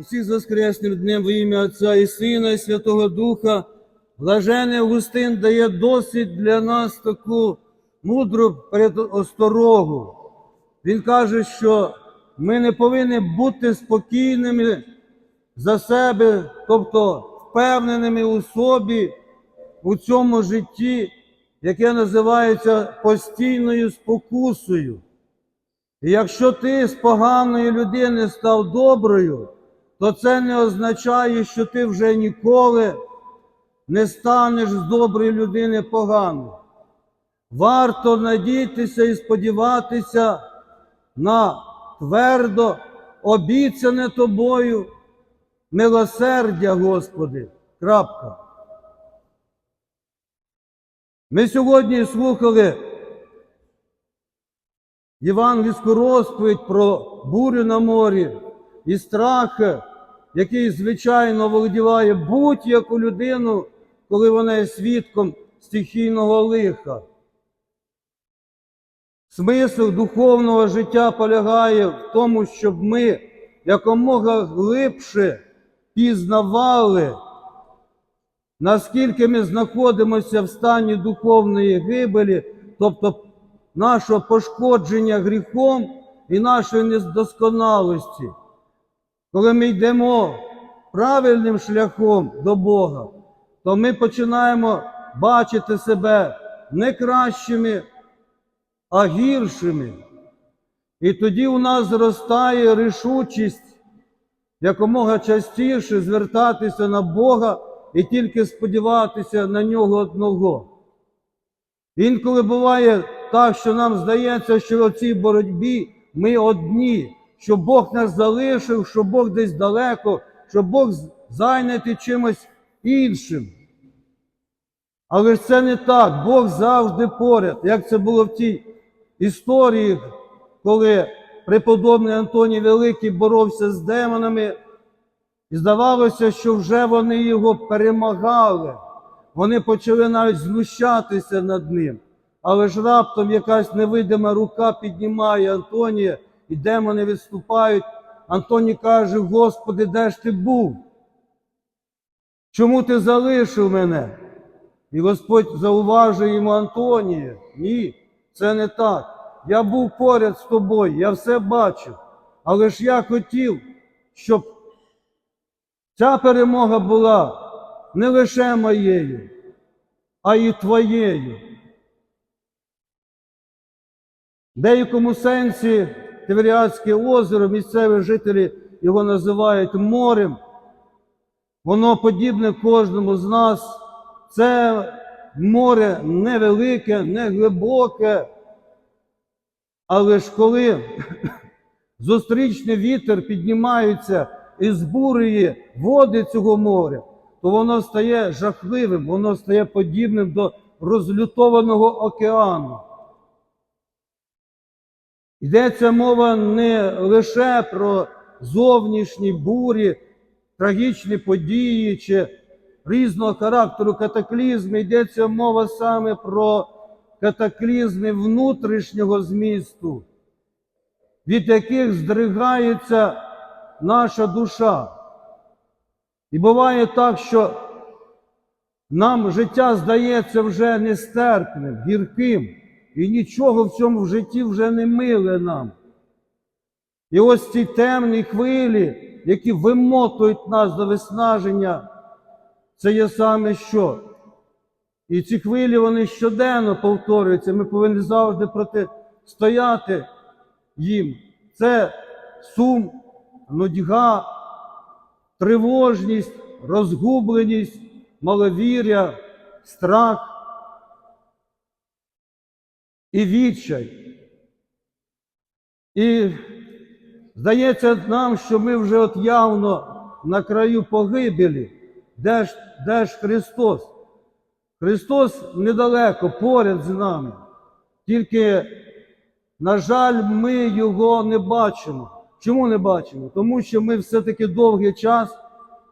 усіх Воскресним днем во ім'я Отця і Сина, і Святого Духа. Блажений Августин дає досить для нас таку мудру передосторогу. Він каже, що ми не повинні бути спокійними за себе, тобто впевненими у собі у цьому житті, яке називається постійною спокусою. І якщо ти з поганої людини став доброю, то це не означає, що ти вже ніколи не станеш з доброї людини поганою. Варто надіятися і сподіватися на твердо обіцяне тобою милосердя, Господи. Крапка. Ми сьогодні слухали євангельську розповідь про бурю на морі і страх, який, звичайно, володіває будь-яку людину, коли вона є свідком стихійного лиха. Смисл духовного життя полягає в тому, щоб ми якомога глибше пізнавали, наскільки ми знаходимося в стані духовної гибелі, тобто нашого пошкодження гріхом і нашої недосконалості. Коли ми йдемо правильним шляхом до Бога, то ми починаємо бачити себе не кращими, а гіршими. І тоді у нас зростає рішучість якомога частіше звертатися на Бога і тільки сподіватися на нього одного. Інколи буває так, що нам здається, що в цій боротьбі ми одні, що Бог нас залишив, що Бог десь далеко, що Бог зайнятий чимось іншим. Але ж це не так. Бог завжди поряд, як це було в тій історії, коли преподобний Антоній Великий боровся з демонами, і здавалося, що вже вони його перемагали. Вони почали навіть знущатися над ним. Але ж раптом якась невидима рука піднімає Антонія, і демони відступають. Антоній каже: Господи, де ж ти був? Чому ти залишив мене? І Господь зауважує йому Антонія. Ні, це не так. Я був поряд з тобою, я все бачив. Але ж я хотів, щоб ця перемога була не лише моєю, а й твоєю. В деякому сенсі Тиверіадське озеро, місцеві жителі його називають морем. Воно подібне кожному з нас. Це море невелике, не глибоке. Але ж коли зустрічний вітер піднімається і збурює води цього моря, то воно стає жахливим, воно стає подібним до розлютованого океану. Йдеться мова не лише про зовнішні бурі, трагічні події чи різного характеру катаклізми, йдеться мова саме про катаклізми внутрішнього змісту, від яких здригається наша душа. І буває так, що нам життя здається вже нестерпним, гірким, і нічого в цьому житті вже не миле нам. І ось ці темні хвилі, які вимотують нас до виснаження, це є саме що? І ці хвилі вони щоденно повторюються. Ми повинні завжди протистояти їм. Це сум, нудьга, тривожність, розгубленість, маловір'я, страх і відчай. І здається нам, що ми вже от явно на краю погибелі. Де ж, де ж Христос? Христос недалеко, поряд з нами. Тільки, на жаль, ми Його не бачимо. Чому не бачимо? Тому що ми все-таки довгий час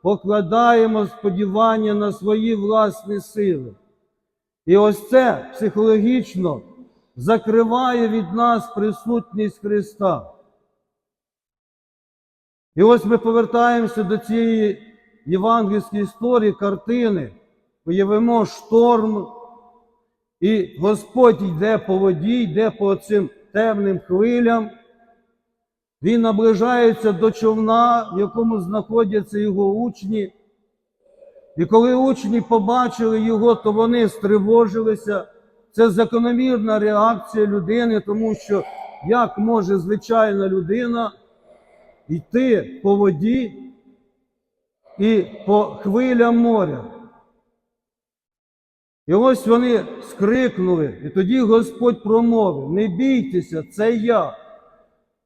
покладаємо сподівання на свої власні сили. І ось це психологічно закриває від нас присутність Христа. І ось ми повертаємося до цієї євангельської історії, картини, уявимо шторм, і Господь йде по воді, йде по цим темним хвилям. Він наближається до човна, в якому знаходяться його учні. І коли учні побачили його, то вони стривожилися. Це закономірна реакція людини, тому що як може звичайна людина йти по воді і по хвилям моря? І ось вони скрикнули, і тоді Господь промовив: Не бійтеся, це я.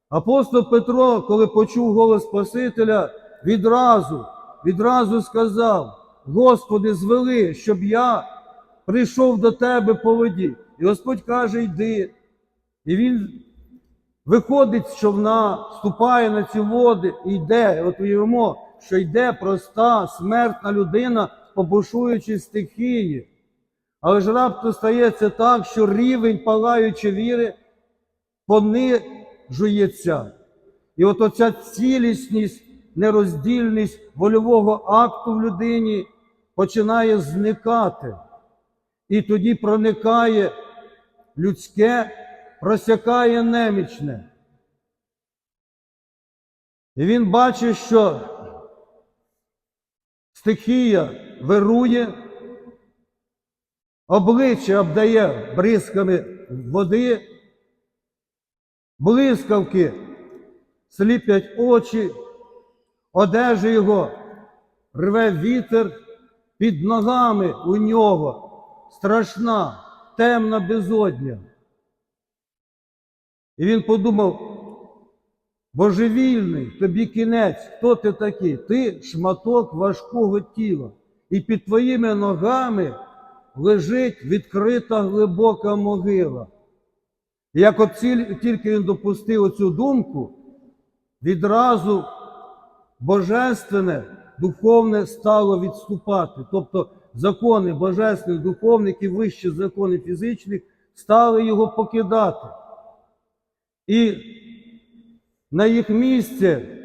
Апостол Петро, коли почув голос Спасителя, відразу, відразу сказав: Господи, звели, щоб я прийшов до тебе по воді. І Господь каже: йди. І він виходить з човна, вступає на ці води і йде. От уявимо, що йде проста смертна людина, побушуючи стихії. Але ж раптом стається так, що рівень палаючої віри понижується. І от оця цілісність, нероздільність вольового акту в людині починає зникати. І тоді проникає людське, просякає немічне. І він бачить, що стихія вирує, обличчя обдає бризками води, блискавки сліпять очі, одежа його рве вітер, під ногами у нього страшна, темна безодня. І він подумав, божевільний, тобі кінець, хто ти такий? Ти шматок важкого тіла, і під твоїми ногами лежить відкрита глибока могила. І як от тільки він допустив оцю думку, відразу божественне, духовне стало відступати. Тобто закони божественних духовників, вищі закони фізичних, стали його покидати. І на їх місце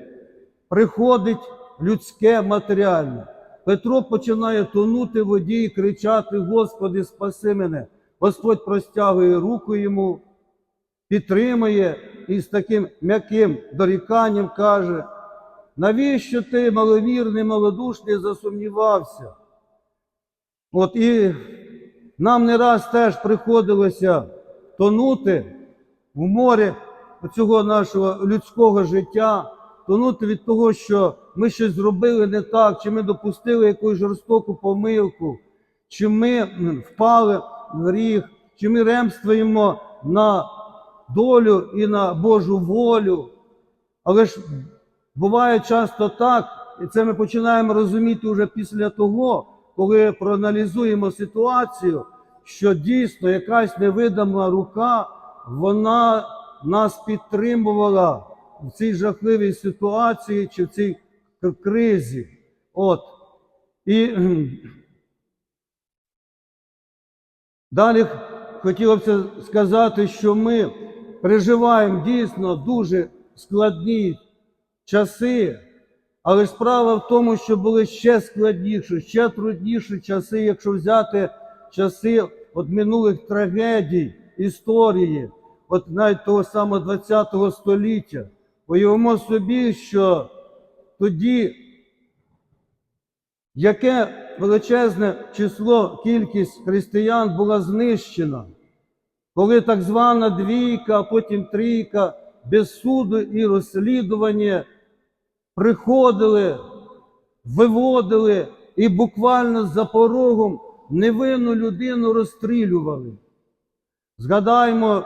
приходить людське матеріальне. Петро починає тонути в воді і кричати: Господи, спаси мене! Господь простягує руку йому, підтримує і з таким м'яким доріканням каже: навіщо ти, маловірний, малодушний, засумнівався? От і нам не раз теж приходилося тонути в морі цього нашого людського життя, тонути від того, що ми щось зробили не так, чи ми допустили якусь жорстоку помилку, чи ми впали в гріх, чи ми ремствуємо на долю і на Божу волю. Але ж буває часто так, і це ми починаємо розуміти вже після того, коли проаналізуємо ситуацію, що дійсно якась невидима рука, вона нас підтримувала в цій жахливій ситуації чи в цій кризі. От. І далі хотілося б сказати, що ми переживаємо дійсно дуже складні часи, але справа в тому, що були ще складніші, ще трудніші часи, якщо взяти часи от минулих трагедій, історії, от навіть того самого ХХ століття. Уявимо собі, що тоді яке величезне число, кількість християн була знищена, коли так звана двійка, а потім трійка без суду і розслідування приходили, виводили і буквально за порогом невинну людину розстрілювали. Згадаймо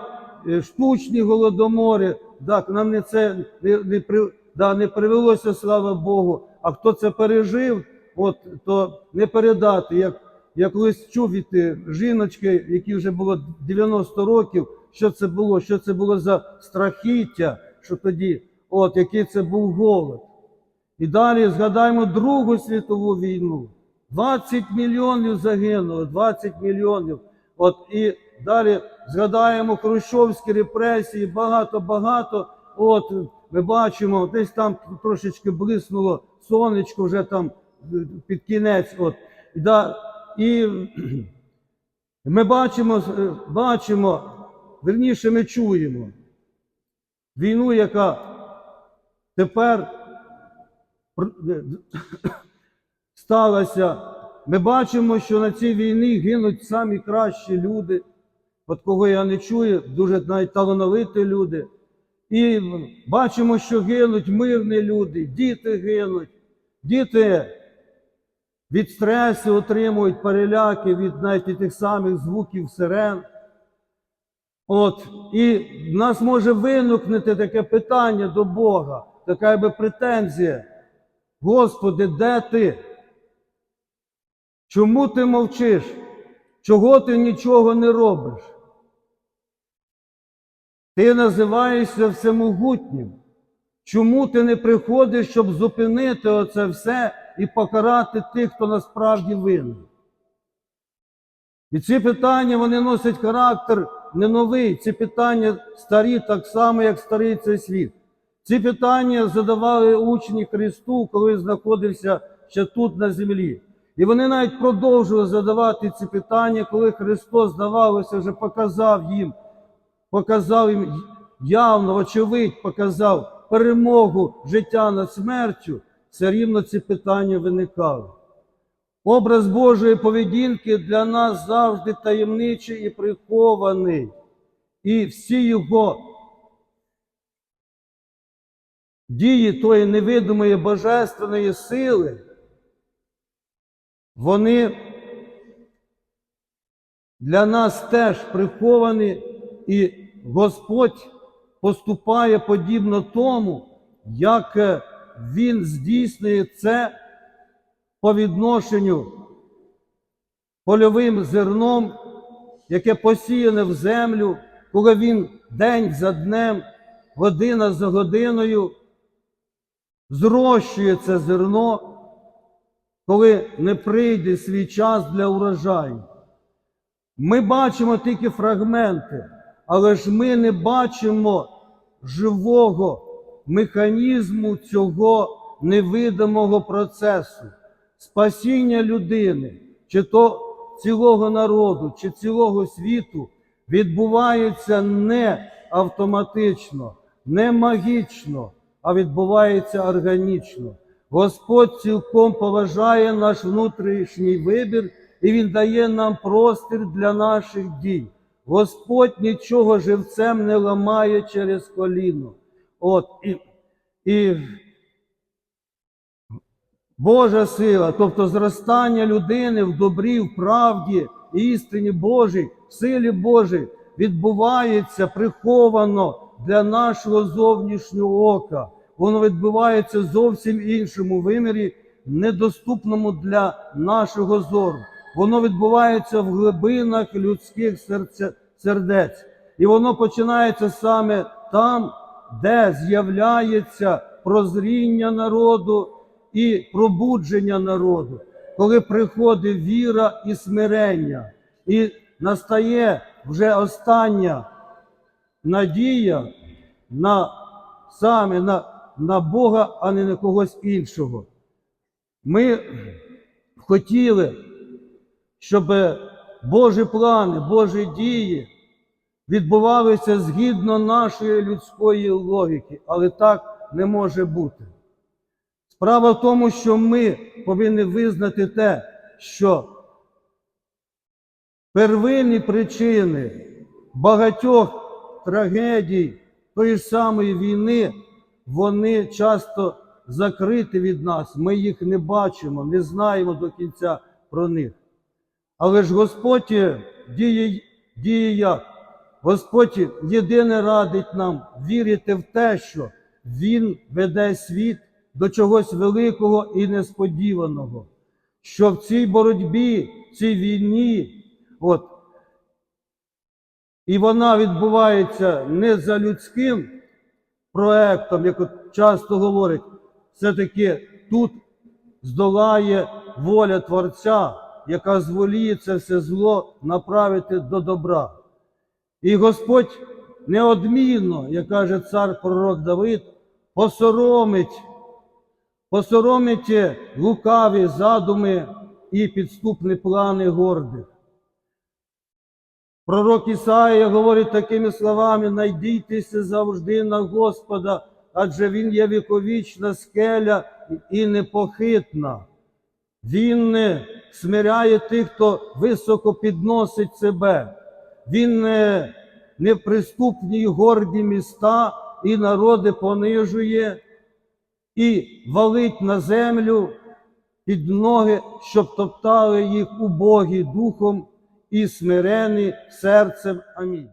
е, штучні голодомори, так, нам не це не, не, при- да, не привелося, слава Богу. А хто це пережив, от, то не передати. Як я колись чув від е, жіночки, якій вже було 90 років, що це було, що це було за страхіття, що тоді, от, який це був голод. І далі згадаємо Другу світову війну. 20 мільйонів загинуло, 20 мільйонів. От і далі згадаємо хрущовські репресії, багато-багато. От ми бачимо, десь там трошечки блиснуло сонечко вже там е, під кінець. От. І Да, і ми бачимо, е, бачимо, верніше ми чуємо війну, яка тепер сталася. Ми бачимо, що на цій війні гинуть самі кращі люди, от кого я не чую, дуже навіть талановиті люди. І бачимо, що гинуть мирні люди, діти гинуть, діти від стресу отримують переляки від навіть тих самих звуків сирен. От, і в нас може виникнути таке питання до Бога, така якби претензія. Господи, де ти? Чому ти мовчиш? Чого ти нічого не робиш? Ти називаєшся всемогутнім. Чому ти не приходиш, щоб зупинити оце все і покарати тих, хто насправді винен? І ці питання вони носять характер не новий. Ці питання старі, так само, як старий цей світ. Ці питання задавали учні Христу, коли знаходився ще тут на землі. І вони навіть продовжували задавати ці питання, коли Христос, здавалося, вже показав їм, показав їм явно, очевидь, показав перемогу життя над смертю, все рівно ці питання виникали. Образ Божої поведінки для нас завжди таємничий і прихований. І всі його дії тої невидимої божественної сили, вони для нас теж приховані, і Господь поступає подібно тому, як е, Він здійснює це по відношенню польовим зерном, яке посіяне в землю, коли він день за днем, година за годиною зрощує це зерно, коли не прийде свій час для урожаю. Ми бачимо тільки фрагменти, але ж ми не бачимо живого механізму цього невидимого процесу, спасіння людини, чи то цілого народу, чи цілого світу відбувається не автоматично, не магічно, а відбувається органічно. Господь цілком поважає наш внутрішній вибір, і Він дає нам простір для наших дій. Господь нічого живцем не ламає через коліно. От, і, і Божа сила, тобто зростання людини в добрі, в правді, істині Божій, в силі Божій, відбувається приховано для нашого зовнішнього ока. Воно відбувається зовсім іншому вимірі, недоступному для нашого зору. Воно відбувається в глибинах людських серця, сердець. І воно починається саме там, де з'являється прозріння народу і пробудження народу, коли приходить віра і смирення, і настає вже остання надія на саме на, на Бога, а не на когось іншого. Ми хотіли, щоб Божі плани, Божі дії відбувалися згідно нашої людської логіки, але так не може бути. Справа в тому, що ми повинні визнати те, що первинні причини багатьох трагедій тої самої війни, вони часто закриті від нас. Ми їх не бачимо, не знаємо до кінця про них. Але ж Господь діє, діє як? Господь єдине радить нам вірити в те, що Він веде світ до чогось великого і несподіваного, що в цій боротьбі, в цій війні, от, і вона відбувається не за людським проектом, як от часто говорять, все-таки тут здолає воля Творця, яка зволіє це все зло направити до добра. І Господь неодмінно, як каже цар пророк Давид, посоромить, посоромить лукаві задуми і підступні плани гордих. Пророк Ісаїя говорить такими словами: найдійтеся завжди на Господа, адже Він є віковічна скеля і непохитна. Він не смиряє тих, хто високо підносить себе. Він не неприступні й горді міста і народи понижує, і валить на землю під ноги, щоб топтали їх убогі духом і смирені серцем. Амінь.